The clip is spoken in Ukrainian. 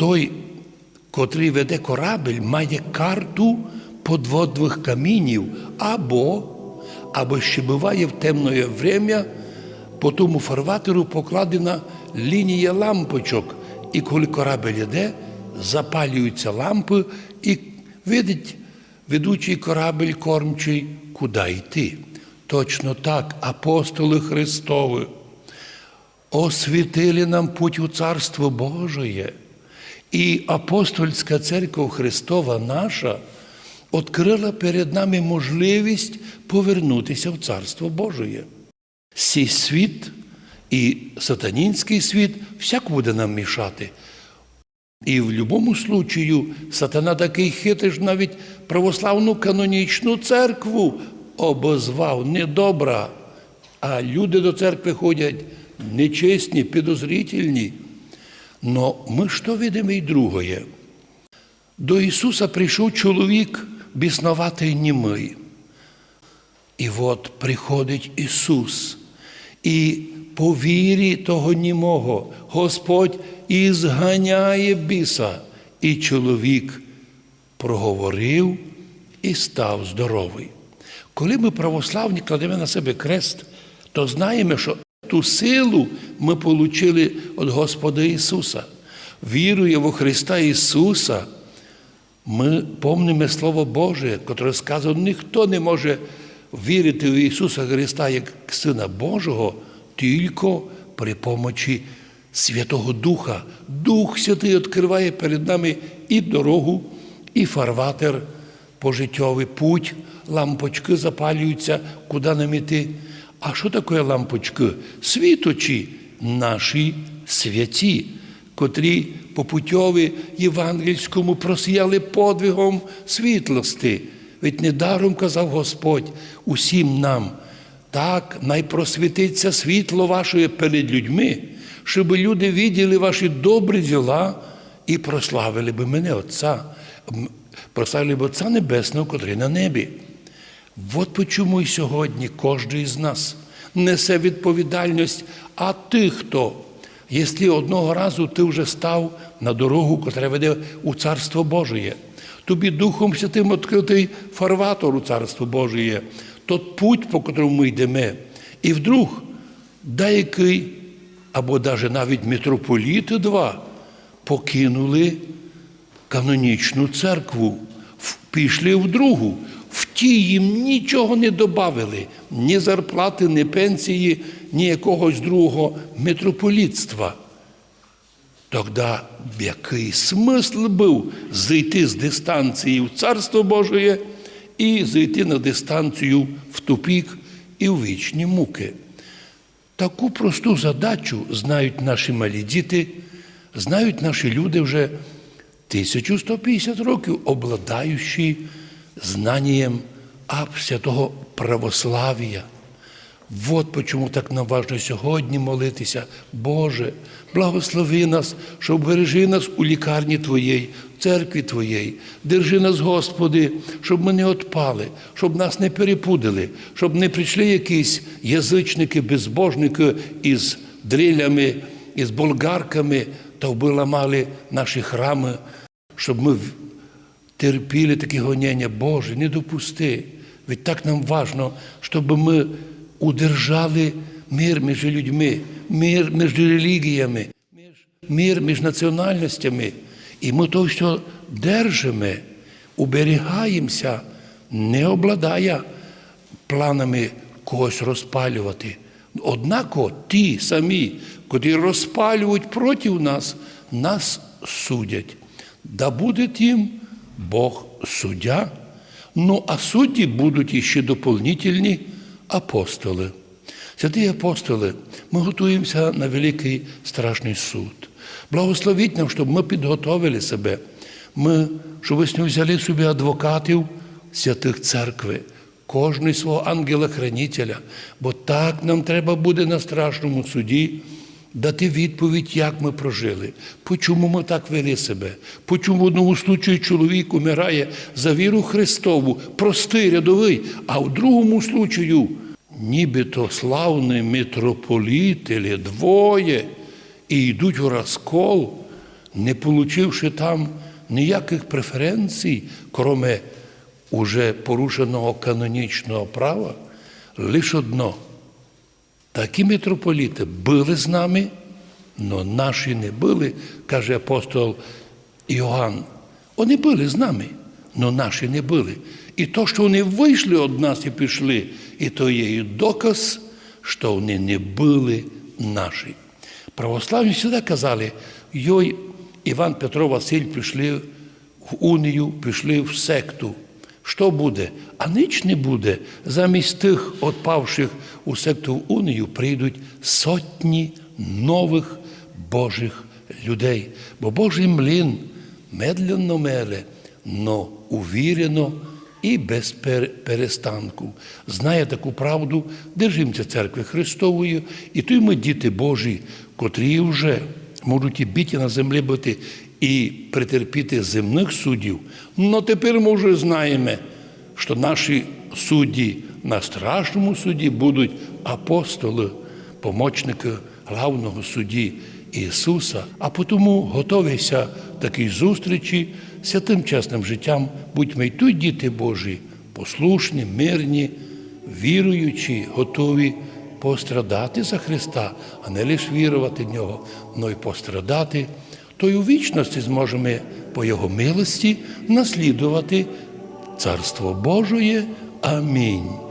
той, котрий веде корабель, має карту подводних камінів, або, або ще буває в темне время, по тому фарватеру покладена лінія лампочок. І коли корабель йде, запалюються лампи і видить ведучий корабель кормчий, куди йти. Точно так, апостоли Христові освітили нам путь у Царство Божие. І апостольська церква Христова наша відкрила перед нами можливість повернутися в Царство Божие. Сій світ і сатанінський світ всяк буде нам мішати. І в будь-якому случаю сатана такий хитрий, що навіть православну канонічну церкву обозвав недобра, а люди до церкви ходять нечесні, підозрительні. Но ми що видимо і другое? До Ісуса прийшов чоловік біснуватий німий. І от приходить Ісус, і по вірі того німого Господь і зганяє біса, і чоловік проговорив і став здоровий. Коли ми православні кладемо на себе крест, то знаємо, що ту силу ми отримали від Господа Ісуса. Вірує во Христа Ісуса, ми помнимо Слово Боже, яке сказано, ніхто не може вірити в Ісуса Христа як Сина Божого, тільки при помочі Святого Духа. Дух Святий відкриває перед нами і дорогу, і фарватер, пожиттєвий путь, лампочки запалюються, куди нам іти. А що таке лампочки? Світочі наші святі, котрі по путьові євангельському просіяли подвигом світлости. Ведь недаром казав Господь усім нам, так найпросвітиться світло ваше перед людьми, щоб люди виділи ваші добрі діла і прославили би мене, Отця, прославили б Отця Небесного, котрий на небі. От чому і сьогодні кожен із нас несе відповідальність, а ти хто? Якщо одного разу ти вже став на дорогу, яка веде у Царство Божє, тобі Духом Святим відкритий фарватор у Царство Божє, тот путь, по котрому ми йдемо. І вдруг деякий, або навіть навіть митрополіти два покинули канонічну церкву, пішли в другу. Ті їм нічого не додали, ні зарплати, ні пенсії, ні якогось другого митрополітства. Тоді який смисл був зайти з дистанції в Царство Божє і зайти на дистанцію в тупік і в вічні муки. Таку просту задачу знають наші малі діти, знають наші люди вже 1150 років, обладаючи знанням святого православ'я. Вот почому так нам важно сьогодні молитися. Боже, благослови нас, щоб бережи нас у лікарні Твоєї, в церкві Твоєї. Держи нас, Господи, щоб ми не отпали, щоб нас не перепудили, щоб не прийшли якісь язичники, безбожники із дрилями, із болгарками та вбиламали наші храми, щоб ми терпіли такі гонення. Боже, не допусти. Ведь так нам важно, щоб ми удержали мир між людьми, мир між релігіями, мир між національностями. І ми то, що держимо, уберігаємося, не обладає планами когось розпалювати. Однако ті самі, котрі розпалюють проти нас, нас судять. Да буде тим Бог суддя. Ну, а судді будуть іще доповнительні апостоли. Святі апостоли, ми готуємося на великий страшний суд. Благословіть нам, щоб ми підготовили себе, ми, щоб ви взяли собі адвокатів святих церкви, кожний свого ангела-хранителя, бо так нам треба буде на страшному суді дати відповідь, як ми прожили, чому ми так вели себе, чому в одному случаї чоловік умирає за віру Христову, простий рядовий, а в другому случаю нібито славний митрополіт, двоє, і йдуть у розкол, не получивши там ніяких преференцій, кроме уже порушеного канонічного права, лише одно. Такі митрополіти були з нами, але наші не були, каже апостол Іоанн. Вони були з нами, але наші не були. І то, що вони вийшли від нас і пішли, і то є і доказ, що вони не були наші. Православні завжди казали, йой, Іван Петро Василь прийшли в унію, прийшли в секту. Що буде? А ніч не буде. Замість тих отпавших у секту унію прийдуть сотні нових Божих людей. Бо Божий млин медленно меле, но увірено і без перестанку. Знає таку правду, держимося церкви Христової, і то ми діти Божі, котрі вже можуть і біті на землі бути і претерпіти земних суддів. Но тепер ми вже знаємо, що наші судді на страшному суді будуть апостоли, помічники главного судді Ісуса, а тому готовися такій зустрічі святим чесним життям, будьмо й тут діти Божі, послушні, мирні, віруючі, готові пострадати за Христа, а не лише вірувати в Нього, але й пострадати, то й у вічності зможемо по Його милості наслідувати Царство Божоє. Амінь.